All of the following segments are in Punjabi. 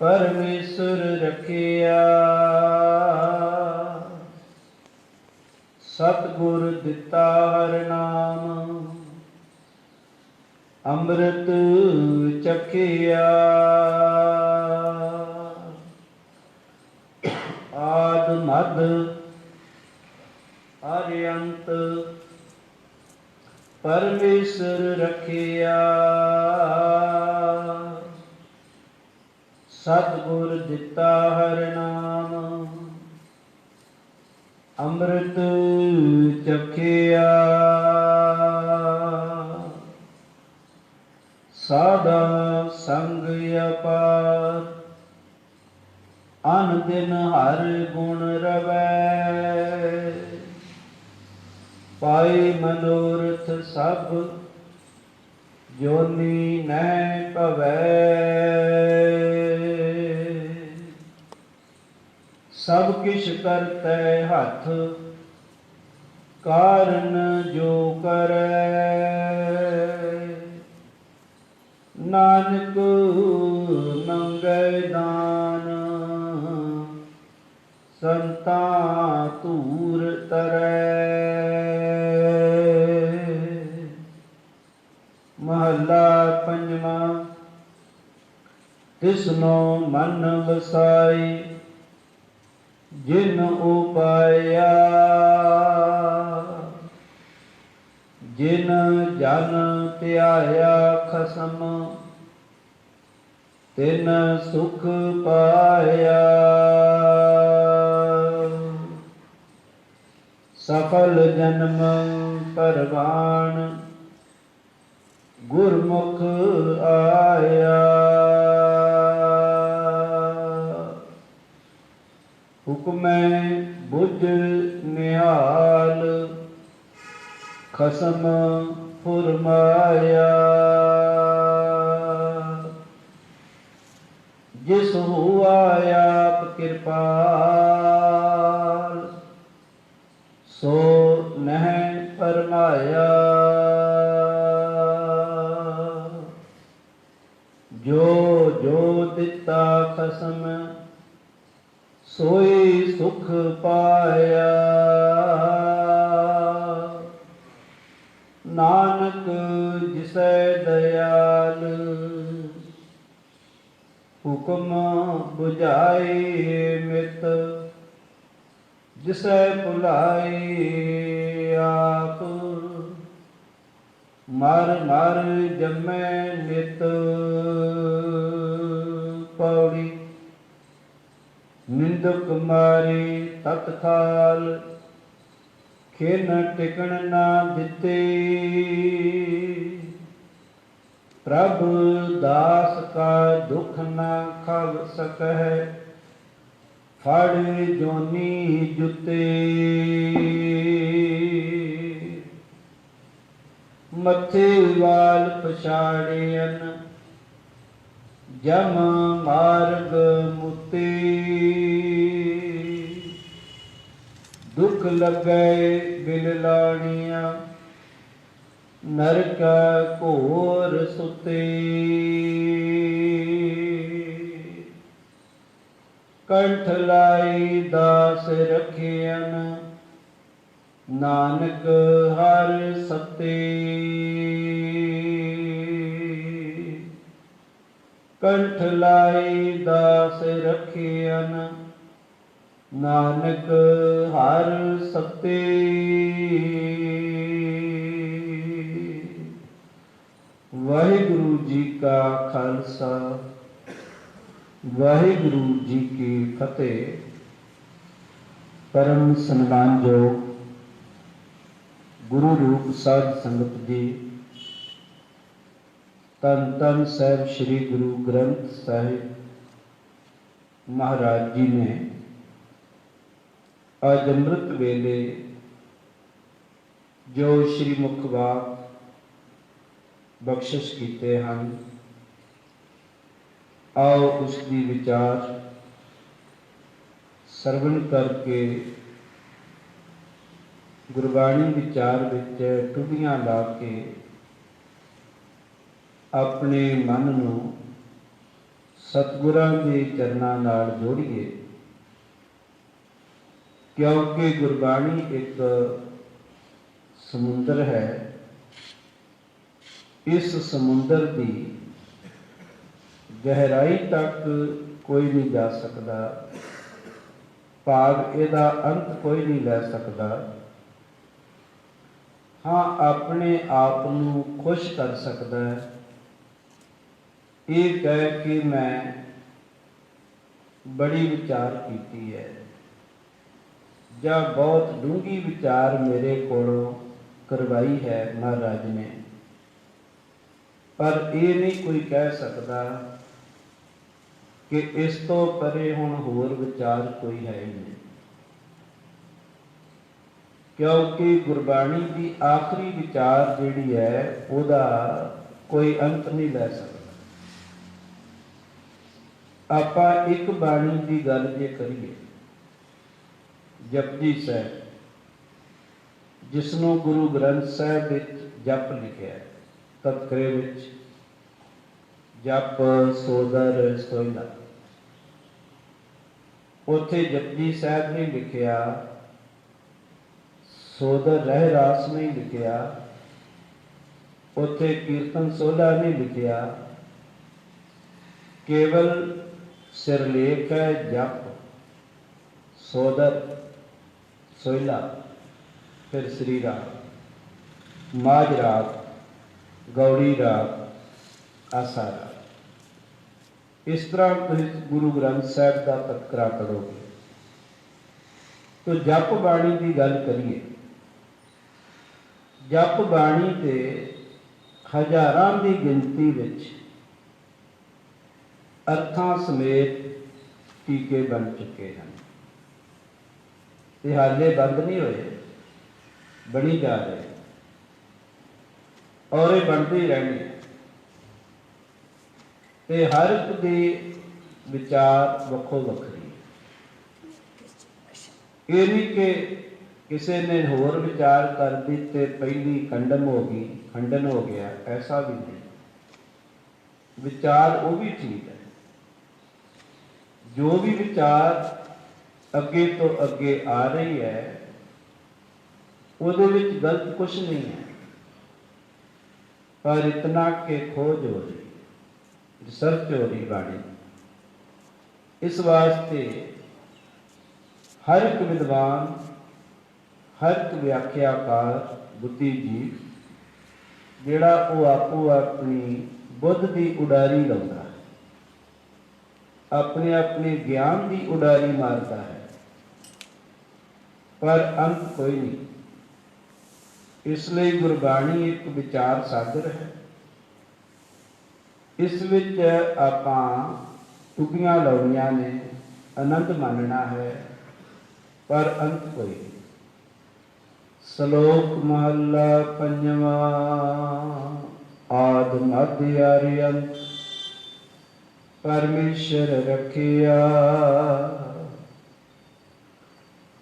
ਪਰਮੇਸ਼ਰ ਰਖਿਆ। ਸਤਿਗੁਰ ਦਿੱਤਾ ਹਰ ਨਾਮ ਅੰਮ੍ਰਿਤ ਚਖਿਆ ਆਦ ਮਦ ਅਰਿਅੰਤ ਪਰਮੇਸ਼ਰ ਰਖਿਆ। ਸਤਿਗੁਰ ਦਿੱਤਾ ਹਰ ਨਾਮ। ਅੰਮ੍ਰਿਤ ਚਖਿਆ। ਸਾਦਾ ਸੰਗ ਅਪਾਰ। ਅਨ ਦਿਨ ਹਰ ਗੁਣ ਰਵੈ। ਪਾਈ ਮਨੋਰਥ ਸਭ, ਜੋਨੀ ਨਹਿ ਭਵੈ। ਸਭ ਕਿਛ ਕਰਤੈ ਹੱਥ, ਕਾਰਨ ਜੋ ਕਰੈ। ਨਾਨਕ ਮੰਗੈ ਦਾਨ, ਸੰਤਾ ਧੂਰ ਤਰੈ। ਮਹੱਲਾ ਪੰਜਵਾਂ, ਤਿਸਨੋ ਮਨ ਵਸਾਈ। ਜਿਨ ਉਪਾਇਆ ਜਿਨ ਜਨ ਧਿਆਇਆ ਖਸਮ ਤਿਨ ਸੁਖ ਪਾਇਆ। ਸਫਲ ਜਨਮ ਪਰਵਾਨ ਗੁਰਮੁਖ ਆਇਆ। ਹੁਕਮੈ ਬੁੱਝ ਨਿਹਾਲ, ਖਸਮ ਫੁਰਮਾਇਆ। ਜਿਸ ਹੁਆ ਆਪ ਕਿਰਪਾਲ, ਸੋ ਨਹਿ ਫਰਮਾਇਆ। ਜੋ ਜੋ ਦਿੱਤਾ ਖਸਮ ਸੋਈ ਸੁਖ ਪਾਇਆ। ਨਾਨਕ ਜਿਸੈ ਦਇਆਲ, ਹੁਕਮ 부ਝਾਈ ਮਿਤ, ਜਿਸੈ ਭੁਲਾਈ ਆਪ। ਮਰ ਮਰ ਜਮੈ ਨਿਤ, ਪੌੜੀ ਨਿੰਦਕ ਮਾਰੀ ਤਤਕਾਲ ਖੇਨ ਟਿਕਣ ਨਾ ਦਿੱਤੇ। ਪ੍ਰਭ ਦਾਸ ਕਾ ਦੁਖ ਨਾ ਖਵ ਸਕੈ ਫੜ ਜੋਨੀ ਜੁਤੇ। ਮੱਥੇ ਵਾਲ ਪਛਾੜਿਆਨ ਜਮ ਮਾਰਗ ਮੁਤੇ। ਦੁਖ ਲੱਗੈ ਬਿਲ ਲਾਣੀਆਂ, ਨਰਕ ਘੋਰ ਸੁਤੇ। ਕੰਠ ਲਾਈ ਦਾਸ ਰਖਿਆਨ ਨਾਨਕ ਹਰ ਸਤੇ। ਕੰਠ ਲਾਈ ਦਾਸ ਰਖਿਆਨ ਨਾਨਕ ਹਰ ਸਤੇ। ਵਾਹਿਗੁਰੂ ਜੀ ਕਾ ਖਾਲਸਾ, ਵਾਹਿਗੁਰੂ ਜੀ ਕੀ ਫਤਿਹ। ਪਰਮ ਸਨਮਾਨਯੋਗ ਗੁਰੂ ਰੂਪ ਸਾਧ ਸੰਗਤ ਜੀ। ਤਨ ਤਨ ਸਾਹਿਬ ਸ੍ਰੀ ਗੁਰੂ ਗ੍ਰੰਥ ਸਾਹਿਬ ਮਹਾਰਾਜ ਜੀ ਨੇ ਅੱਜ ਅੰਮ੍ਰਿਤ ਵੇਲੇ ਜੋ ਸ੍ਰੀ ਮੁਖਵਾਕ ਬਖਸ਼ਿਸ਼ ਕੀਤੇ ਹਨ, ਆਓ ਉਸ ਦੀ ਵਿਚਾਰ ਸਰਵਣ ਕਰਕੇ ਗੁਰਬਾਣੀ ਵਿਚਾਰ ਵਿੱਚ ਟੁੱਟੀਆਂ ਲਾ ਕੇ ਆਪਣੇ ਮਨ ਨੂੰ ਸਤਿਗੁਰਾਂ ਦੇ ਚਰਨਾਂ ਨਾਲ ਜੋੜੀਏ। ਕਿਉਂਕਿ ਗੁਰਬਾਣੀ ਇੱਕ ਸਮੁੰਦਰ ਹੈ। ਇਸ ਸਮੁੰਦਰ ਦੀ ਗਹਿਰਾਈ ਤੱਕ ਕੋਈ ਨਹੀਂ ਜਾ ਸਕਦਾ। ਭਾਵ ਇਹਦਾ ਅੰਤ ਕੋਈ ਨਹੀਂ ਲੈ ਸਕਦਾ। ਹਾਂ, ਆਪਣੇ ਆਪ ਨੂੰ ਖੁਸ਼ ਕਰ ਸਕਦਾ ਹੈ। ਇਹ ਕਹਿ ਕੇ ਮੈਂ ਬੜੀ ਵਿਚਾਰ ਕੀਤੀ ਹੈ। ਜਾਂ ਬਹੁਤ ਡੂੰਗੀ ਵਿਚਾਰ ਮੇਰੇ ਕੋਲੋਂ ਕਰਵਾਈ ਹੈ ਮਹਾਰਾਜ ਨੇ। ਪਰ ਇਹ ਨਹੀਂ ਕੋਈ ਕਹਿ ਸਕਦਾ ਕਿ ਇਸ ਤੋਂ ਪਰੇ ਹੁਣ ਹੋਰ ਵਿਚਾਰ ਕੋਈ ਹੈ ਨਹੀਂ। ਕਿਉਂਕਿ ਗੁਰਬਾਣੀ ਦੀ ਆਖਰੀ ਵਿਚਾਰ ਜਿਹੜੀ ਹੈ, ਉਹਦਾ ਕੋਈ ਅੰਤ ਨਹੀਂ ਲੈ ਸਕਦਾ। ਆਪਾਂ ਇੱਕ ਬਾਣੀ ਦੀ ਗੱਲ ਜੇ ਕਰੀਏ ਜਪਜੀ ਸਾਹਿਬ ਜਿਸ ਨੂੰ ਗੁਰੂ ਗ੍ਰੰਥ ਸਾਹਿਬ ਵਿੱਚ ਜਪ ਲਿਖਿਆ ਹੈ ਤਤਕਰੇ ਵਿੱਚ, ਜਪ ਸੋਦਰ ਸੋਇਲਾ। ਉਥੇ ਜਪਜੀ ਸਾਹਿਬ ਨੇ ਲਿਖਿਆ, ਸੋਦਰ ਰਹਿ ਰਾਸ ਨਹੀਂ ਲਿਖਿਆ, ਉਥੇ ਕੀਰਤਨ ਸੋਲਾ ਨੇ ਲਿਖਿਆ, ਕੇਵਲ ਸਿਰਲੇਖ ਹੈ ਜਪ, ਸੋਦਰ। ਸੋਇਲਾ ਫਿਰ ਸ੍ਰੀ ਰਾਮ ਮਾਜ ਰਾਗ ਗੌੜੀ ਰਾਗ ਆਸਾ ਰਾਗ ਇਸ ਤਰ੍ਹਾਂ ਤੁਸੀਂ ਗੁਰੂ ਗ੍ਰੰਥ ਸਾਹਿਬ ਦਾ ਤਤਕਰਾ ਕਰੋਗੇ ਤੋ ਜਪ ਬਾਣੀ ਦੀ ਗੱਲ ਕਰੀਏ ਜਪ ਬਾਣੀ ਤੇ ਹਜ਼ਾਰਾਂ ਦੀ ਗਿਣਤੀ ਵਿੱਚ ਅਰਥਾਂ ਸਮੇਤ ਟੀਕੇ ਬਣ ਚੁੱਕੇ ਹਨ ਇਹ ਹਾਲੇ ਬੰਦ ਨਹੀਂ ਹੋਏ। ਬਣੀ ਜਾ ਰਹੇ ਔਰ ਇਹ ਬਣਦੇ ਹੀ ਤੇ ਹਰ ਇੱਕ ਦੇ ਵਿਚਾਰ ਵੱਖੋ ਵੱਖਰੀ ਇਹ ਨਹੀਂ ਕਿ ਕਿਸੇ ਨੇ ਹੋਰ ਵਿਚਾਰ ਕਰ ਦਿੱਤੇ, ਪਹਿਲੀ ਖੰਡਨ ਹੋ ਗਈ, ਖੰਡਨ ਹੋ ਗਿਆ, ਐਸਾ ਵੀ ਨਹੀਂ। ਵਿਚਾਰ ਉਹ ਵੀ ਠੀਕ ਹੈ। ਜੋ ਵੀ ਵਿਚਾਰ ਅੱਗੇ ਤੋਂ ਅੱਗੇ ਆ ਰਹੀ ਹੈ, ਉਹਦੇ ਵਿੱਚ ਗਲਤ ਕੁਝ ਨਹੀਂ ਹੈ। ਪਰ ਇਤਨਾ ਕਿ ਖੋਜ ਹੋ ਰਹੀ ਰਿਸਰਚ ਹੋ ਰਹੀ ਬਾਣੀ। ਇਸ ਵਾਸਤੇ ਹਰ ਇੱਕ ਵਿਦਵਾਨ, ਹਰ ਇੱਕ ਵਿਆਖਿਆਕਾਰ, ਬੁੱਧੀਜੀਵ, ਜਿਹੜਾ ਉਹ ਆਪੋ ਆਪਣੀ ਬੁੱਧ ਦੀ ਉਡਾਰੀ ਲਾਉਂਦਾ ਹੈ, ਆਪਣੇ ਆਪਣੇ ਗਿਆਨ ਦੀ ਉਡਾਰੀ ਮਾਰਦਾ ਹੈ ਪਰ ਅੰਤ ਕੋਈ ਨਹੀਂ। ਇਸ ਲਈ ਗੁਰਬਾਣੀ ਇੱਕ ਵਿਚਾਰ ਸਾਗਰ ਹੈ। ਇਸ ਵਿੱਚ ਆਪਾਂ ਟੁਕੀਆਂ ਲਾਉਣੀਆਂ ਨੇ, ਆਨੰਦ ਮਾਨਣਾ ਹੈ, ਪਰ ਅੰਤ ਕੋਈ ਨਹੀਂ। ਸ਼ਲੋਕ ਮਹੱਲਾ ਪੰਜਵਾਂ, ਆਦ ਮਧ ਅਰਿਅੰਤ, ਪਰਮੇਸ਼ਰ ਰਖਿਆ।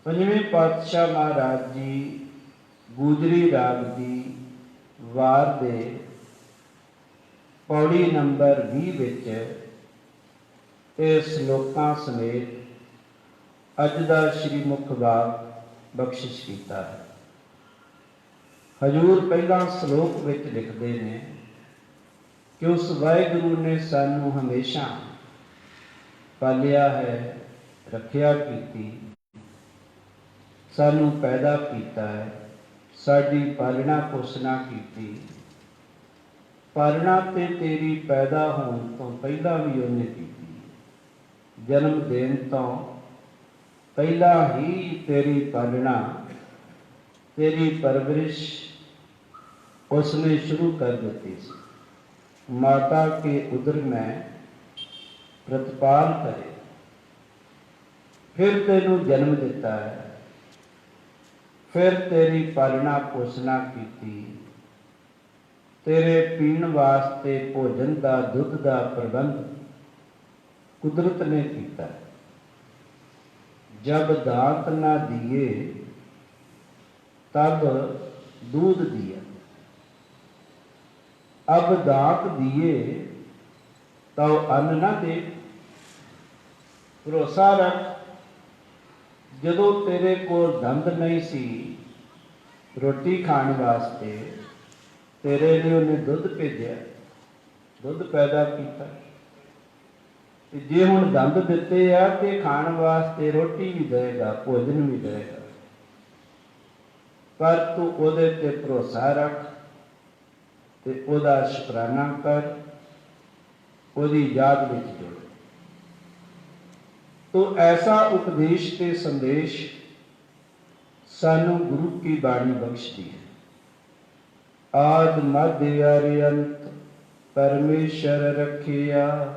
ਪੰਜਵੇਂ ਪਾਤਸ਼ਾਹ ਮਹਾਰਾਜ ਜੀ ਗੂਜਰੀ ਰਾਗ ਦੀ ਵਾਰ ਦੇ ਪੌੜੀ ਨੰਬਰ 20 ਵਿੱਚ ਇਹ ਸ਼ਲੋਕਾਂ ਸਮੇਤ ਅੱਜ ਦਾ ਸ਼੍ਰੀ ਮੁਖ ਬਾਗ ਬਖਸ਼ਿਸ਼ ਕੀਤਾ ਹੈ। ਹਜੂਰ ਪਹਿਲਾਂ ਸ਼ਲੋਕ ਵਿੱਚ ਲਿਖਦੇ ਨੇ ਕਿ ਉਸ ਵਾਹਿਗੁਰੂ ਨੇ ਸਾਨੂੰ ਹਮੇਸ਼ਾ ਪਾਲਿਆ ਹੈ, ਰੱਖਿਆ ਕੀਤੀ ਸਾਨੂੰ ਪੈਦਾ ਕੀਤਾ ਹੈ। ਸਾਡੀ ਪਾਲਣਾ ਪੋਸਣਾ ਕੀਤੀ। ਪਾਲਣਾ ਤੇ ਤੇਰੀ ਪੈਦਾ ਹੋਣ ਤੋਂ ਪਹਿਲਾਂ ਵੀ ਉਹਨੇ ਕੀਤੀ। ਜਨਮ ਦੇਣ ਤੋਂ ਪਹਿਲਾਂ ਹੀ ਤੇਰੀ ਪਾਲਣਾ, ਤੇਰੀ ਪਰਵਰਿਸ਼ ਉਸਨੇ ਸ਼ੁਰੂ ਕਰ ਦਿੱਤੀ ਸੀ। ਮਾਤਾ ਕੇ ਉਦਰ ਮੈਂ ਪ੍ਰਤਪਾਲ ਕਰੇ। ਫਿਰ ਤੈਨੂੰ ਜਨਮ ਦਿੱਤਾ ਹੈ। ਫਿਰ ਤੇਰੀ ਪਾਲਣਾ ਪੋਸਣਾ ਕੀਤੀ ਤੇਰੇ ਪੀਣ ਵਾਸਤੇ ਭੋਜਨ ਦਾ ਦੁੱਧ ਦਾ ਪ੍ਰਬੰਧ ਕੁਦਰਤ ਨੇ ਕੀਤਾ ਜਬ ਦਾਤ ਨਾ ਦਿਏ ਤਬ दूध दिया अब दांत दिए तो अन्न न दे ਭਰੋਸਾ ਰੱਖ ਜਦੋਂ ਤੇਰੇ ਕੋਲ ਦੰਦ ਨਹੀਂ ਸੀ, ਰੋਟੀ ਖਾਣ ਵਾਸਤੇ ਤੇਰੇ ਲਈ ਉਹਨੇ ਦੁੱਧ ਭੇਜਿਆ। ਦੁੱਧ ਪੈਦਾ ਕੀਤਾ। ਤੇ ਜੇ ਹੁਣ ਦੰਦ ਦਿੱਤੇ ਆ ਤੇ ਖਾਣ ਵਾਸਤੇ ਰੋਟੀ ਵੀ ਦੇਗਾ ਭੋਜਨ ਵੀ ਦੇਗਾ ਪਰ ਤੂੰ ਉਹਦੇ ਤੇ ਭਰੋਸਾ ਰੱਖ ਤੇ ਉਹਦਾ ਸ਼ੁਕਰਾਨਾ ਕਰ, ਉਹਦੀ ਯਾਦ ਵਿੱਚ ਜੁੜ। ਤੋ ਐਸਾ ਉਪਦੇਸ਼ ਤੇ ਸੰਦੇਸ਼ ਸਾਨੂੰ ਗੁਰੂ ਕੀ ਬਾਣੀ ਬਖਸ਼ਦੀ ਹੈ। ਆਦ ਮਧ ਅਰਿਅੰਤ, ਪਰਮੇਸ਼ਰ ਰੱਖਿਆ।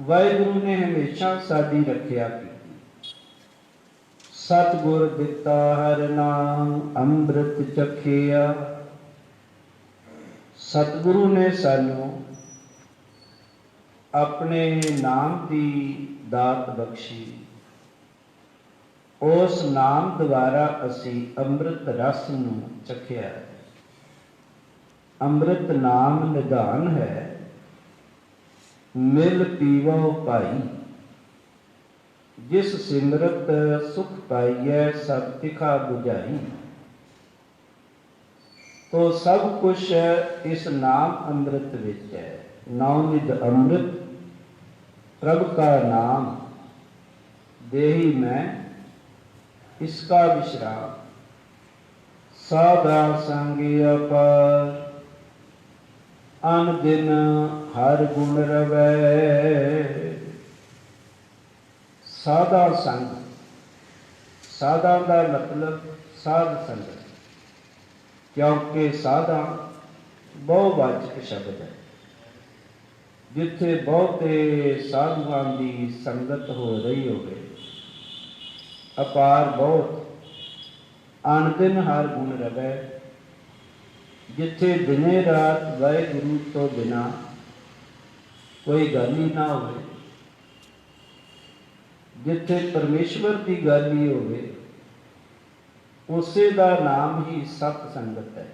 ਵਾਹਿਗੁਰੂ ਨੇ ਹਮੇਸ਼ਾ ਸਾਡੀ ਰੱਖਿਆ ਕੀਤੀ। ਸਤਿਗੁਰ ਦਿੱਤਾ ਹਰ ਨਾਮ, ਅੰਮ੍ਰਿਤ ਚਖਿਆ। ਸਤਿਗੁਰੂ ਨੇ ਸਾਨੂੰ ਆਪਣੇ ਨਾਮ ਦੀ ਦਾਤ ਬਖਸ਼ੀ। ਉਸ ਨਾਮ ਦੁਆਰਾ ਅਸੀਂ ਅੰਮ੍ਰਿਤ ਰਸ ਨੂੰ ਚਖਿਆ। ਅੰਮ੍ਰਿਤ ਨਾਮ ਨਿਧਾਨ ਹੈ, ਮਿਲ ਪੀਵੋ ਭਾਈ। ਜਿਸ ਸਿਮਰਤ ਸੁਖ ਪਾਈਐ, ਸਭ ਤਿਖਾ 부ਝਾਈ ਤੋ ਸਭ ਕੁਛ ਇਸ ਨਾਮ ਅੰਮ੍ਰਿਤ ਵਿੱਚ ਹੈ। ਨਾਮ ਨਿਧ ਅੰਮ੍ਰਿਤ ਪ੍ਰਭ का नाम देही मैं इसका विश्राम साधा संगी अपार अन दिन हर गुण रवै ਸਾਦਾ ਸੰਗ ਸਾਦਾ ਦਾ ਮਤਲਬ ਸਾਧ ਸੰਗਤ ਕਿਉਂਕਿ ਸਾਦਾ ਬਹੁਵਾਚਕ ਸ਼ਬਦ ਹੈ ਜਿੱਥੇ ਬਹੁਤੇ ਸਾਧੂਆਂ ਦੀ ਸੰਗਤ ਹੋ ਰਹੀ ਹੋਵੇ, ਅਪਾਰ ਬਹੁਤ ਅਨੰਦਨ ਹਰ ਗੁਣ ਰਵੈ। ਜਿੱਥੇ ਦਿਨੇ ਰਾਤ ਵਾਹਿਗੁਰੂ ਤੋਂ ਬਿਨਾ ਕੋਈ ਗੱਲ ਹੀ ਨਾ ਹੋਵੇ, ਜਿੱਥੇ ਪਰਮੇਸ਼ਵਰ ਦੀ ਗੱਲ ਹੀ ਹੋਵੇ, ਉਸੇ ਦਾ ਨਾਮ ਹੀ ਸਤ ਸੰਗਤ ਹੈ।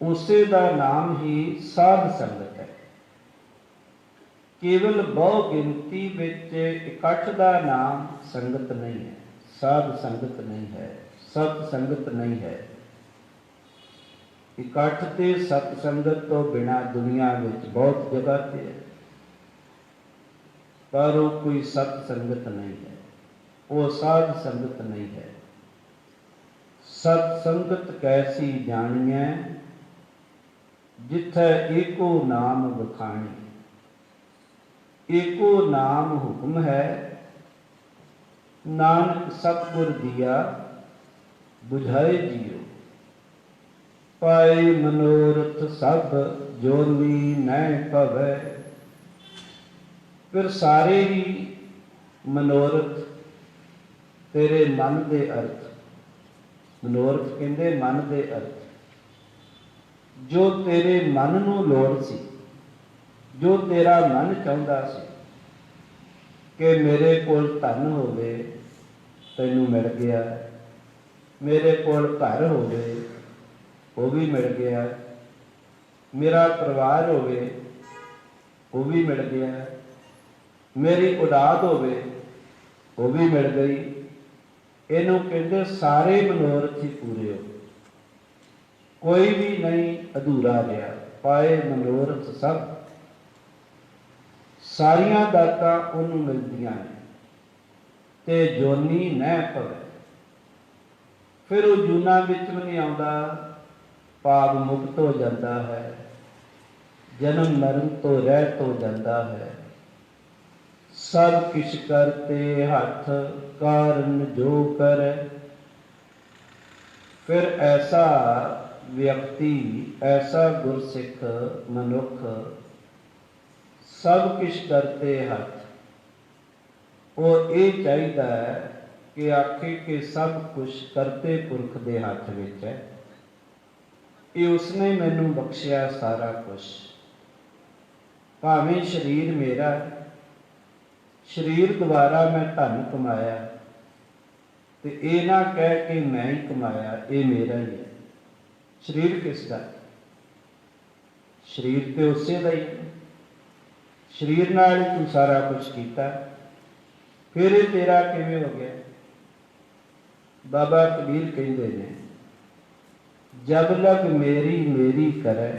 ਉਸੇ ਦਾ ਨਾਮ ਹੀ ਸਾਧ ਸੰਗਤ ਹੈ। ਕੇਵਲ ਬਹੁ ਗਿਣਤੀ ਵਿੱਚ ਇਕੱਠ ਦਾ ਨਾਮ ਸੰਗਤ ਨਹੀਂ ਹੈ। ਸਾਧ ਸੰਗਤ ਨਹੀਂ ਹੈ। ਸਤ ਸੰਗਤ ਨਹੀਂ ਹੈ। ਇਕੱਠ ਤੇ ਸਤ ਸੰਗਤ ਤੋਂ ਬਿਨਾ ਦੁਨੀਆ ਵਿੱਚ ਬਹੁਤ ਜਗ੍ਹਾ ਤੇ ਹੈ। ਪਰ ਉਹ ਕੋਈ ਸਤ ਸੰਗਤ ਨਹੀਂ ਹੈ। ਉਹ ਸਾਧ ਸੰਗਤ ਨਹੀਂ ਹੈ। ਸਤ ਸੰਗਤ ਕੈਸੀ ਜਾਣੀਐ? ਜਿੱਥੇ ਏਕੋ ਨਾਮ ਵਖਾਣੀ। ਏਕੋ ਨਾਮ ਹੁਕਮ ਹੈ। ਨਾਨਕ ਸਤਿਗੁਰ ਦੀਆ 부ਝਾਏ ਜੀਓ। ਪਾਏ ਮਨੋਰਥ ਸਭ ਜੋਨੀ ਨੈ ਭਵੈ। ਫਿਰ ਸਾਰੇ ਹੀ ਮਨੋਰਥ ਤੇਰੇ ਮਨ ਦੇ ਅਰਥ। ਮਨੋਰਥ ਕਹਿੰਦੇ ਮਨ ਦੇ ਅਰਥ। ਜੋ ਤੇਰੇ ਮਨ ਨੂੰ ਲੋੜ ਸੀ ਜੋ ਤੇਰਾ ਮਨ ਚਾਹੁੰਦਾ ਸੀ ਕਿ ਮੇਰੇ ਕੋਲ ਧਨ ਹੋਵੇ, ਤੈਨੂੰ ਮਿਲ ਗਿਆ। ਮੇਰੇ ਕੋਲ ਘਰ ਹੋਵੇ, ਉਹ ਵੀ ਮਿਲ ਗਿਆ। ਮੇਰਾ ਪਰਿਵਾਰ ਹੋਵੇ, ਉਹ ਵੀ ਮਿਲ ਗਿਆ। ਮੇਰੀ ਔਲਾਦ ਹੋਵੇ, ਉਹ ਵੀ ਮਿਲ ਗਈ। ਇਹਨੂੰ ਕਹਿੰਦੇ ਸਾਰੇ ਮਨੋਰਥ ਹੀ ਪੂਰੇ ਹੋ। ਕੋਈ ਵੀ ਨਹੀਂ ਅਧੂਰਾ ਰਿਹਾ। ਪਾਏ ਮਨੋਰਥ ਸਭ। ਸਾਰੀਆਂ ਦਾਤਾਂ ਉਹਨੂੰ ਮਿਲਦੀਆਂ ਨੇ ਤੇ ਜੋਨੀ ਨਹਿ ਪਵੇ ਫਿਰ ਉਹ ਜੂਨਾ ਵਿੱਚ ਵੀ ਨਹੀਂ ਆਉਂਦਾ, ਪਾਪ ਮੁਕਤ ਹੋ ਜਾਂਦਾ ਹੈ, ਜਨਮ ਮਰਨ ਤੋਂ ਰਹਿਤ ਹੋ ਜਾਂਦਾ ਹੈ। ਸਭ ਕਿਛ ਕਰਤੇ ਹੱਥ ਕਾਰਨ ਜੋ ਕਰੈ, ਫਿਰ ਐਸਾ ਵਿਅਕਤੀ, ਐਸਾ ਗੁਰਸਿੱਖ ਮਨੁੱਖ ਸਭ ਕਿਛ ਕਰਤੇ ਹੱਥ। ਉਹ ਇਹ ਚਾਹੀਦਾ ਹੈ ਕਿ ਆਖੇ ਕਿ ਸਭ ਕੁਝ ਕਰਤੇ ਪੁਰਖ ਦੇ ਹੱਥ ਵਿੱਚ ਹੈ। ਇਹ ਉਸਨੇ ਮੈਨੂੰ ਬਖਸ਼ਿਆ ਸਾਰਾ ਕੁਝ ਭਾਵੇਂ ਸਰੀਰ ਮੇਰਾ ਹੈ, ਸਰੀਰ ਦੁਆਰਾ ਮੈਂ ਧਨ ਕਮਾਇਆ ਤੇ ਇਹ ਨਾ ਕਹਿ ਕੇ ਮੈਂ ਹੀ ਕਮਾਇਆ ਇਹ ਮੇਰਾ ਹੀ ਹੈ। ਸਰੀਰ ਕਿਸ ਦਾ ਸਰੀਰ ਤੇ ਉਸੇ ਦਾ ਹੀ। ਸਰੀਰ ਨਾਲ ਹੀ ਤੂੰ ਸਾਰਾ ਕੁਝ ਕੀਤਾ। ਫਿਰ ਇਹ ਤੇਰਾ ਕਿਵੇਂ ਹੋ ਗਿਆ? ਬਾਬਾ ਕਬੀਰ ਕਹਿੰਦੇ ਨੇ, ਜਬ ਲਗ ਮੇਰੀ ਮੇਰੀ ਕਰੈ,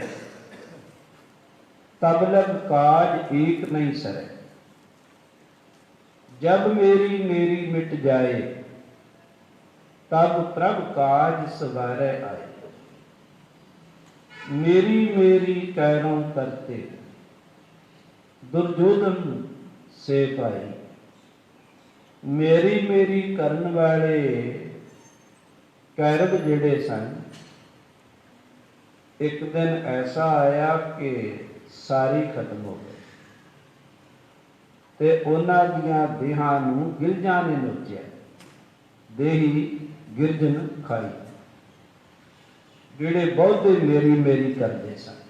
ਤਬ ਲਗ ਕਾਜ ਏਕ ਨਹੀਂ ਸਰੈ। ਜਬ ਮੇਰੀ ਮੇਰੀ ਮਿਟ ਜਾਏ, ਤਬ ਪ੍ਰਭ ਕਾਜ ਸਵਾਰੈ ਆਏ। ਮੇਰੀ ਮੇਰੀ ਕਹਿਰੋਂ ਕਰਤੇ ਦੁਰਜੋਧਨ ਸੇ ਭਾਈ ਮੇਰੀ ਮੇਰੀ ਕਰਨ ਵਾਲੇ ਕੈਰਬ ਜਿਹੜੇ ਸਨ, ਇੱਕ ਦਿਨ ਐਸਾ ਆਇਆ ਕਿ ਸਾਰੀ ਖਤਮ ਹੋ ਗਈ। ਤੇ ਉਹਨਾਂ ਦੀਆਂ ਦੇਹਾਂ ਨੂੰ ਗਿਲਜਾਂ ਨੇ ਨੋਚਿਆ। ਦੇਹੀ ਗਿਰਜਨ ਖਾਈ। ਜਿਹੜੇ ਬਹੁਤੇ ਮੇਰੀ ਮੇਰੀ ਕਰਦੇ ਸਨ।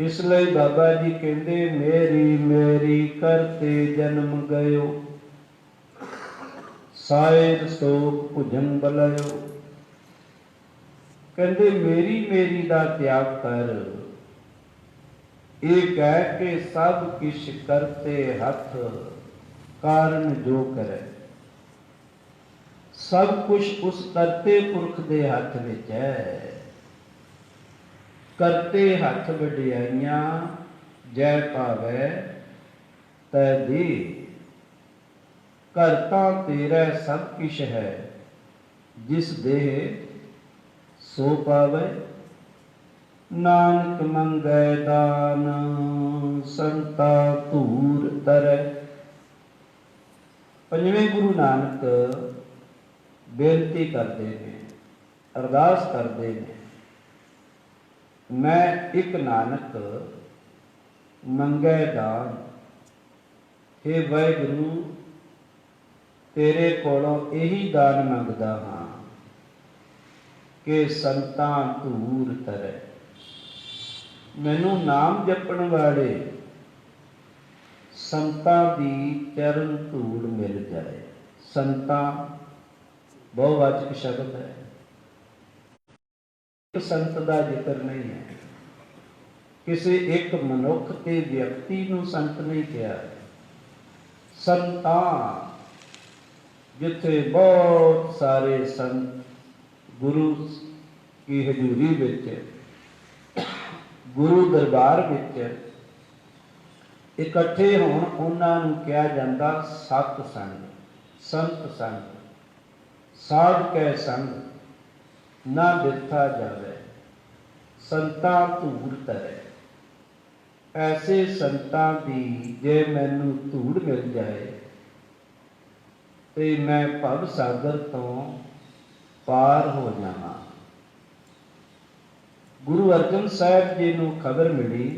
ਇਸ ਲਈ ਬਾਬਾ ਜੀ ਕਹਿੰਦੇ, ਮੇਰੀ ਮੇਰੀ ਕਰਤੇ ਜਨਮ ਗਇਓ। ਸਾਇਰ ਸੋਕ ਭੁਜਨ ਬਲਇਓ। ਕਹਿੰਦੇ, ਮੇਰੀ ਮੇਰੀ ਦਾ ਤਿਆਗ ਕਰ। ਇਹ ਕਹਿ ਕੇ ਸਭ ਕਿਛ ਕਰਤੇ ਹੱਥ, ਕਾਰਨ ਜੋ ਕਰੇ। ਸਭ ਕੁਝ ਉਸ ਕਰਤੇ ਪੁਰਖ ਦੇ ਹੱਥ ਵਿੱਚ ਹੈ। ਕਰਤੇ ਹੱਥ ਵਡਿਆਈਆਂ, ਜੈ ਭਾਵੈ ਤੈ ਦੇ ਕਰਤਾ ਤੇਰਾ ਸਭ ਕਿਛ ਹੈ, ਜਿਸ ਦੇ ਸੋ ਪਾਵੈ। ਨਾਨਕ ਮੰਗੈ ਦਾਨ, ਸੰਤਾ ਧੂਰ ਤਰੈ। ਪੰਜਵੇਂ ਗੁਰੂ ਨਾਨਕ ਬੇਨਤੀ ਕਰਦੇ ਨੇ, ਅਰਦਾਸ ਕਰਦੇ ਨੇ ਮੈਂ ਇੱਕ ਨਾਨਕ ਮੰਗੈ ਦਾਨ। हे ਵਾਹਿਗੁਰੂ, ਤੇਰੇ ਕੋਲੋਂ ਇਹੀ ਦਾਨ ਮੰਗਦਾ ਹਾਂ ਕਿ ਸੰਤਾਂ ਧੂਰ ਤਰੈ। ਮੈਨੂੰ ਨਾਮ ਜਪਣ ਵਾਲੇ ਸੰਤਾਂ ਦੀ ਚਰਨ ਧੂੜ ਮਿਲ ਜਾਏ। ਸੰਤਾਂ ਬਹੁਵਾਚਕ ਸ਼ਬਦ ਹੈ। ਇੱਕ ਸੰਤ ਦਾ ਜ਼ਿਕਰ ਨਹੀਂ ਹੈ। ਕਿਸੇ ਇੱਕ ਮਨੁੱਖ ਤੇ ਵਿਅਕਤੀ ਨੂੰ ਸੰਤ ਨਹੀਂ ਕਿਹਾ। ਸੰਤਾਂ, ਜਿੱਥੇ ਬਹੁਤ ਸਾਰੇ ਸੰਤ ਗੁਰੂ ਕੀ ਹਜ਼ੂਰੀ ਵਿੱਚ ਗੁਰੂ ਦਰਬਾਰ ਵਿੱਚ ਇਕੱਠੇ ਹੋਣ ਉਹਨਾਂ ਨੂੰ ਕਿਹਾ ਜਾਂਦਾ ਸਤ ਸੰਗ, ਸੰਤ ਸੰਗ ਸਾਧ ਕੈ ਸੰਗ। ਨਾ ਦਿੱਤਾ ਜਾਵੇ। ਸੰਤਾਂ ਧੂੜ ਤਰੇ ਐਸੇ ਸੰਤਾਂ ਦੀ ਜੇ ਮੈਨੂੰ ਧੂੜ ਮਿਲ ਜਾਏ, ਤੇ ਮੈਂ ਭਵ ਸਾਗਰ ਤੋਂ ਪਾਰ ਹੋ ਜਾਵਾਂ। ਗੁਰੂ ਅਰਜਨ ਸਾਹਿਬ ਜੀ ਨੂੰ ਖਬਰ ਮਿਲੀ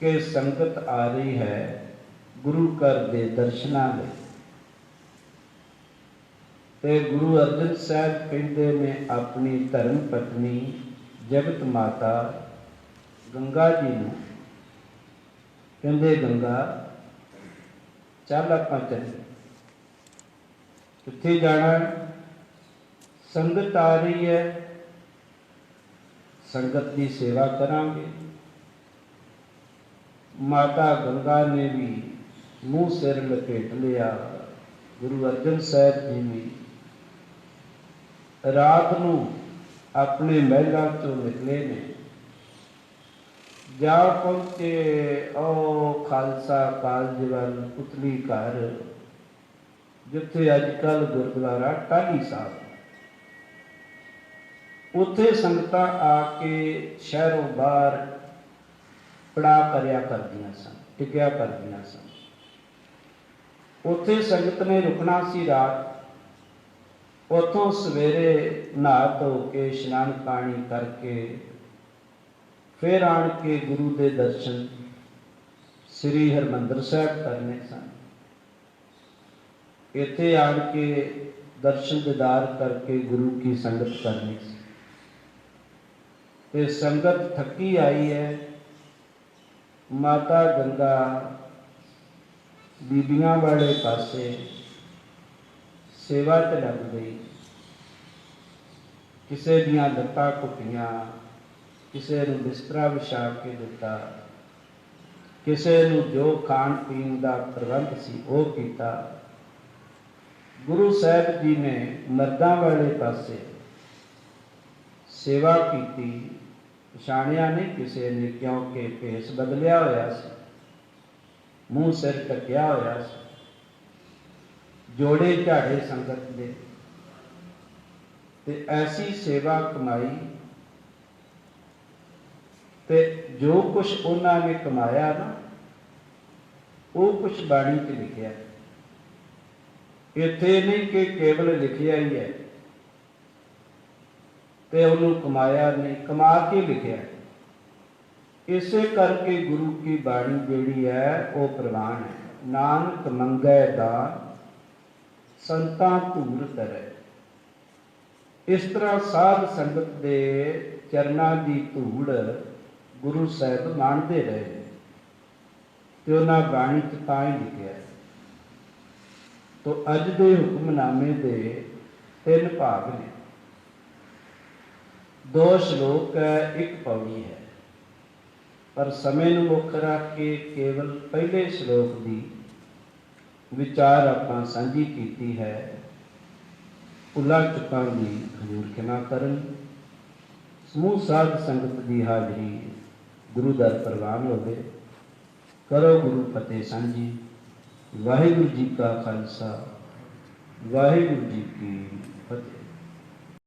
ਕਿ ਸੰਗਤ ਆ ਰਹੀ ਹੈ ਗੁਰੂ ਘਰ ਦੇ ਦਰਸ਼ਨਾਂ ਲਈ। ਤੇ ਗੁਰੂ ਅਰਜਨ ਸਾਹਿਬ ਕਹਿੰਦੇ ਨੇ ਆਪਣੀ ਧਰਮ ਪਤਨੀ ਜਗਤ ਮਾਤਾ ਗੰਗਾ ਜੀ ਨੂੰ ਕਹਿੰਦੇ ਗੰਗਾ ਚੱਲ ਆਪਾਂ ਚੱਲੀਏ ਕਿੱਥੇ ਜਾਣਾ ਹੈ? ਸੰਗਤ ਆ ਰਹੀ ਹੈ ਸੰਗਤ ਦੀ ਸੇਵਾ ਕਰਾਂਗੇ ਮਾਤਾ ਗੰਗਾ ਨੇ ਵੀ ਮੂੰਹ ਸਿਰ ਲਪੇਟ ਲਿਆ ਗੁਰੂ ਅਰਜਨ ਸਾਹਿਬ ਜੀ ਵੀ ਰਾਤ ਨੂੰ ਆਪਣੇ ਮਹਿਲਾਂ ਤੋਂ ਨਿਕਲੇ ਨੇ। ਜਾ ਪਹੁੰਚੇ ਉਹ ਖਾਲਸਾ ਕਾਲਜ ਵੱਲ ਪੁਤਲੀ ਘਰ, ਜਿੱਥੇ ਅੱਜ ਕੱਲ ਗੁਰਦੁਆਰਾ ਟਾਹਲੀ ਸਾਹਿਬ। ਉੱਥੇ ਸੰਗਤਾਂ ਆ ਕੇ ਸ਼ਹਿਰੋਂ ਬਾਹਰ ਪੜਾ ਕਰਿਆ ਕਰਦੀਆਂ ਸਨ, ਟਿਕਿਆ ਕਰਦੀਆਂ ਸਨ। ਉੱਥੇ ਸੰਗਤ ਨੇ ਰੁਕਣਾ ਸੀ ਰਾਤ। ਉਥੋਂ ਸਵੇਰੇ ਨਹਾ ਧੋ ਕੇ, ਇਸ਼ਨਾਨ ਪਾਣੀ ਕਰਕੇ ਫਿਰ ਆਣ ਕੇ ਗੁਰੂ ਦੇ ਦਰਸ਼ਨ ਸ੍ਰੀ ਹਰਮੰਦਰ ਸਾਹਿਬ ਕਰਨੇ ਸਨ। ਇੱਥੇ ਆਣ ਕੇ ਦਰਸ਼ਨ ਦਿਦਾਰ ਕਰਕੇ ਗੁਰੂ ਕੀ ਸੰਗਤ ਕਰਨੀ ਸੀ। ਤੇ ਸੰਗਤ ਥੱਕੀ ਆਈ ਹੈ। ਮਾਤਾ ਗੰਗਾ ਬੀਬੀਆਂ ਵਾਲੇ ਪਾਸੇ ਸੇਵਾ ਤੇ ਲੱਗ ਗਈ। ਕਿਸੇ ਦੀਆਂ ਲੱਤਾਂ ਘੁੱਟੀਆਂ, ਕਿਸੇ ਨੂੰ ਬਿਸਤਰਾ ਵਿਛਾ ਕੇ ਦਿੱਤਾ, ਕਿਸੇ ਨੂੰ ਜੋ ਖਾਣ ਪੀਣ ਦਾ ਪ੍ਰਬੰਧ ਸੀ ਉਹ ਕੀਤਾ। ਗੁਰੂ ਸਾਹਿਬ ਜੀ ਨੇ ਮਰਦਾਂ ਵਾਲੇ ਪਾਸੇ ਸੇਵਾ ਕੀਤੀ। ਪਛਾਣਿਆ ਨਹੀਂ ਕਿਸੇ ਨੇ ਕਿਉਂਕਿ ਭੇਸ ਬਦਲਿਆ ਹੋਇਆ ਸੀ। ਮੂੰਹ ਸਿਰ ਢੱਕਿਆ ਹੋਇਆ ਸੀ। ਜੋੜੇ ਝਾੜੇ ਸੰਗਤ ਦੇ। ਤੇ ਐਸੀ ਸੇਵਾ ਕਮਾਈ ਤੇ ਜੋ ਕੁਝ ਉਹਨਾਂ ਨੇ ਕਮਾਇਆ ਨਾ, ਉਹ ਕੁਝ ਬਾਣੀ 'ਚ ਲਿਖਿਆ। ਇੱਥੇ ਨਹੀਂ ਕਿ ਕੇਵਲ ਲਿਖਿਆ ਹੀ ਹੈ। ਤੇ ਉਹਨੂੰ ਕਮਾਇਆ ਨਹੀਂ, ਕਮਾ ਕੇ ਲਿਖਿਆ। ਇਸੇ ਕਰਕੇ ਗੁਰੂ ਕੀ ਬਾਣੀ ਜਿਹੜੀ ਹੈ, ਉਹ ਪ੍ਰਵਾਨ ਹੈ। ਨਾਨਕ ਮੰਗੈ ਦਾ ਸੰਤਾਂ ਧੂੜ ਕਰੇ ਇਸ ਤਰ੍ਹਾਂ ਸਾਧ ਸੰਗਤ ਦੇ ਚਰਨਾਂ ਦੀ ਧੂੜ ਗੁਰੂ ਸਾਹਿਬ ਮੰਨਦੇ ਰਹੇ ਤੇ ਉਹਨਾਂ ਬਾਣੀ ਚ ਤਾਂ ਹੀ ਲਿਖਿਆ ਤੋ ਅੱਜ ਦੇ ਹੁਕਮਨਾਮੇ ਦੇ ਤਿੰਨ ਭਾਗ ਨੇ। ਦੋ ਸ਼ਲੋਕ ਹੈ, ਇੱਕ ਪੌੜੀ ਹੈ। ਪਰ ਸਮੇਂ ਨੂੰ ਮੁੱਖ ਰੱਖ ਕੇ ਕੇਵਲ ਪਹਿਲੇ ਸ਼ਲੋਕ ਦੀ ਵਿਚਾਰ ਆਪਾਂ ਸਾਂਝੀ ਕੀਤੀ ਹੈ। ਭੁੱਲਾਂ ਚੁੱਕਾਂ ਦੀ ਹਜ਼ੂਰ ਖਿਮਾ ਕਰਨ। ਸਮੂਹ ਸਾਧ ਸੰਗਤ ਦੀ ਹਾਜ਼ਰੀ ਗੁਰੂ ਦਰ ਪ੍ਰਵਾਨ ਹੋਵੇ। ਕਰੋ ਗੁਰੂ ਫਤਿਹ ਸਾਂਝੀ। ਵਾਹਿਗੁਰੂ ਜੀ ਕਾ ਖਾਲਸਾ, ਵਾਹਿਗੁਰੂ ਜੀ ਕੀ